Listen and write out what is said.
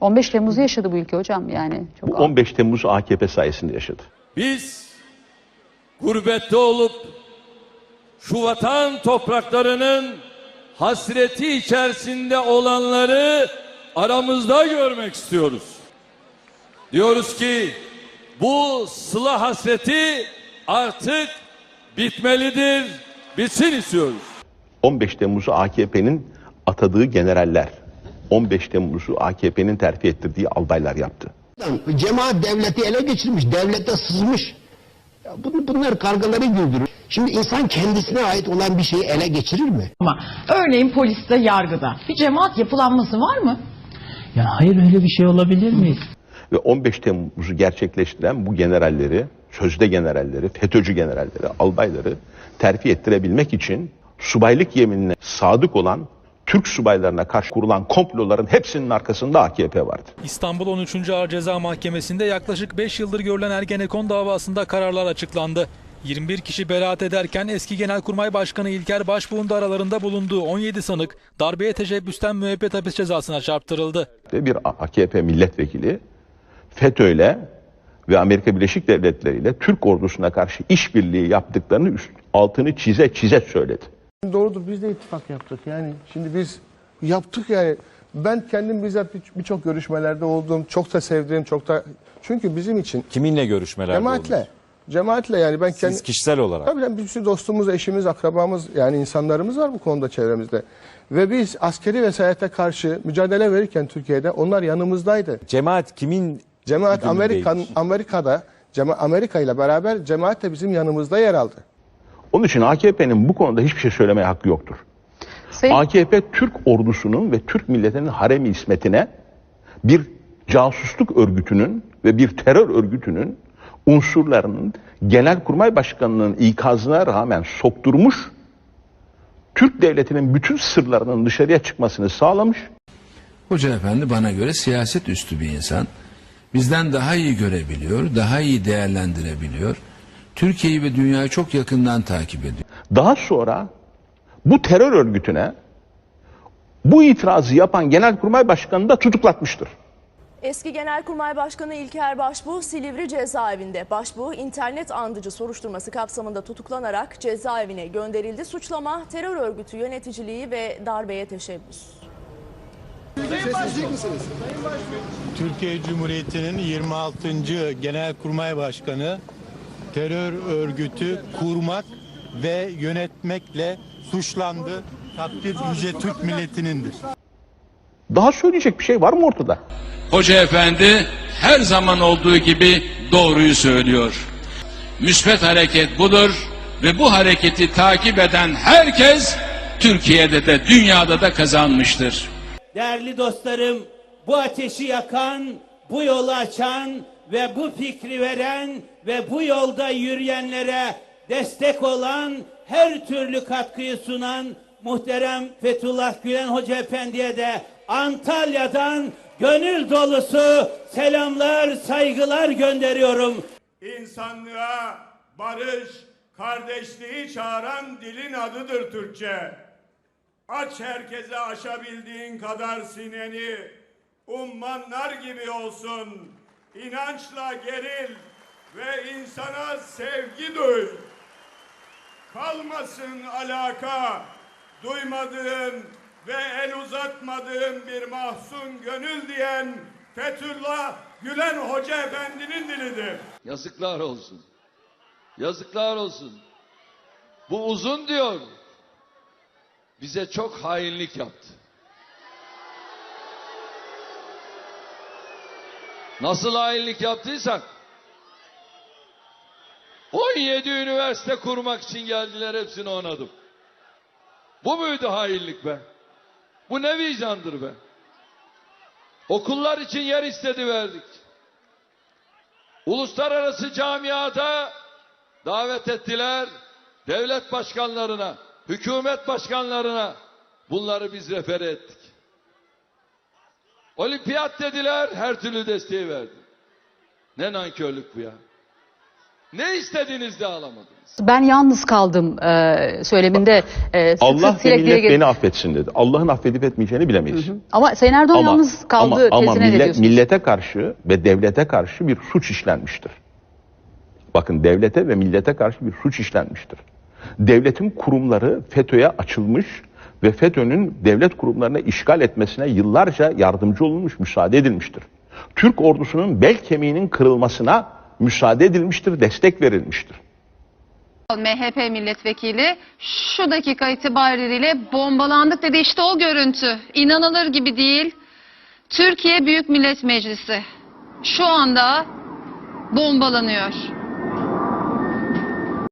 15 Temmuz'u yaşadı bu ülke hocam yani. Çok Bu 15 Temmuz AKP sayesinde yaşadı. Biz gurbette olup şu vatan topraklarının hasreti içerisinde olanları aramızda görmek istiyoruz. Diyoruz ki bu sıla hasreti artık bitmelidir, bitsin istiyoruz. 15 Temmuz'u AKP'nin atadığı generaller, 15 Temmuz'u AKP'nin terfi ettirdiği albaylar yaptı. Cemaat devleti ele geçirmiş, devlete sızmış. Bunlar kargaları güldürür. Şimdi insan kendisine ait olan bir şeyi ele geçirir mi? Ama örneğin poliste, yargıda bir cemaat yapılanması var mı? Ya hayır öyle bir şey olabilir mi? Ve 15 Temmuz'u gerçekleştiren bu generalleri, sözde generalleri, FETÖ'cü generalleri, albayları terfi ettirebilmek için subaylık yeminine sadık olan Türk subaylarına karşı kurulan komploların hepsinin arkasında AKP vardı. İstanbul 13. Ağır Ceza Mahkemesi'nde yaklaşık 5 yıldır görülen Ergenekon davasında kararlar açıklandı. 21 kişi beraat ederken eski Genelkurmay Başkanı İlker Başbuğ'un da aralarında bulunduğu 17 sanık darbeye teşebbüsten müebbet hapis cezasına çarptırıldı. Bir AKP milletvekili FETÖ'yle ve Amerika Birleşik Devletleri ile Türk ordusuna karşı işbirliği yaptıklarını altını çize çize söyledi. Doğrudur biz de ittifak yaptık yani. Şimdi biz yaptık yani. Ben kendim bizzat bir- birçok görüşmelerde olduğum, çok da sevdiğim, çok da... Çünkü bizim için Kiminle görüşmeler cemaatle, cemaatle yani ben kendi... Siz kişisel olarak. Tabii lan bir sürü dostumuz, eşimiz, akrabamız yani insanlarımız var bu konuda çevremizde. Ve biz askeri vesayete karşı mücadele verirken Türkiye'de onlar yanımızdaydı. Cemaat kimin Cemaat? Amerikan, Amerika'da, Amerika ile beraber cemaat de bizim yanımızda yer aldı. Onun için AKP'nin bu konuda hiçbir şey söylemeye hakkı yoktur. Sayın- AKP Türk ordusunun ve Türk milletinin haremi ismetine bir casusluk örgütünün ve bir terör örgütünün unsurlarının Genelkurmay Başkanı'nın ikazına rağmen sokturmuş, Türk devletinin bütün sırlarının dışarıya çıkmasını sağlamış Hoca efendi bana göre siyaset üstü bir insan. Bizden daha iyi görebiliyor, daha iyi değerlendirebiliyor. Türkiye'yi ve dünyayı çok yakından takip ediyor. Daha sonra bu terör örgütüne bu itirazı yapan Genelkurmay Başkanı da tutuklatmıştır. Eski Genelkurmay Başkanı İlker Başbuğ Silivri cezaevinde. Başbuğ internet andıcı soruşturması kapsamında tutuklanarak cezaevine gönderildi. Suçlama terör örgütü yöneticiliği ve darbeye teşebbüs. Türkiye Cumhuriyeti'nin 26. Genelkurmay Başkanı terör örgütü kurmak ve yönetmekle suçlandı. Takdir yüce Türk milletinindir. Daha söyleyecek bir şey var mı ortada? Hoca efendi her zaman olduğu gibi doğruyu söylüyor. Müsbet hareket budur ve bu hareketi takip eden herkes Türkiye'de de dünyada da kazanmıştır. Değerli dostlarım, bu ateşi yakan, bu yolu açan ve bu fikri veren ve bu yolda yürüyenlere destek olan, her türlü katkıyı sunan muhterem Fethullah Gülen Hoca Efendi'ye de Antalya'dan gönül dolusu selamlar, saygılar gönderiyorum. İnsanlığa barış, kardeşliği çağıran dilin adıdır Türkçe. Aç herkese aşabildiğin kadar sineni, ummanlar gibi olsun. İnançla geril ve insana sevgi duy. Kalmasın alaka, duymadığın ve el uzatmadığın bir mahzun gönül diyen Fethullah Gülen Hoca Efendi'nin dilidir. Yazıklar olsun. Yazıklar olsun. Bu uzun diyor. Bize çok hainlik yaptı. Nasıl hainlik yaptıysak 17 üniversite kurmak için geldiler hepsini onadım. Bu muydu hainlik be? Bu ne vicdandır be? Okullar için yer istedi verdik. Uluslararası camiada davet ettiler. Devlet başkanlarına, hükümet başkanlarına bunları biz refere ettik. Olimpiyat dediler, her türlü desteği verdik. Ne nankörlük bu ya? Ne istediğiniz de alamadınız. Ben yalnız kaldım e, söyleminde e, sık Allah sık ve sürekli dile millet beni affetsin dedi. Allah'ın affedip etmeyeceğini bilemeyiz. Ama Sayın Erdoğan yalnız kaldı ama, ama millet, millete karşı ve devlete karşı bir suç işlenmiştir. Bakın devlete ve millete karşı bir suç işlenmiştir. Devletin kurumları FETÖ'ye açılmış ve FETÖ'nün devlet kurumlarına işgal etmesine yıllarca yardımcı olunmuş, müsaade edilmiştir. Türk ordusunun bel kemiğinin kırılmasına müsaade edilmiştir, destek verilmiştir. MHP milletvekili şu dakika itibariyle bombalandık dedi. İşte o görüntü. İnanılır gibi değil. Türkiye Büyük Millet Meclisi şu anda bombalanıyor.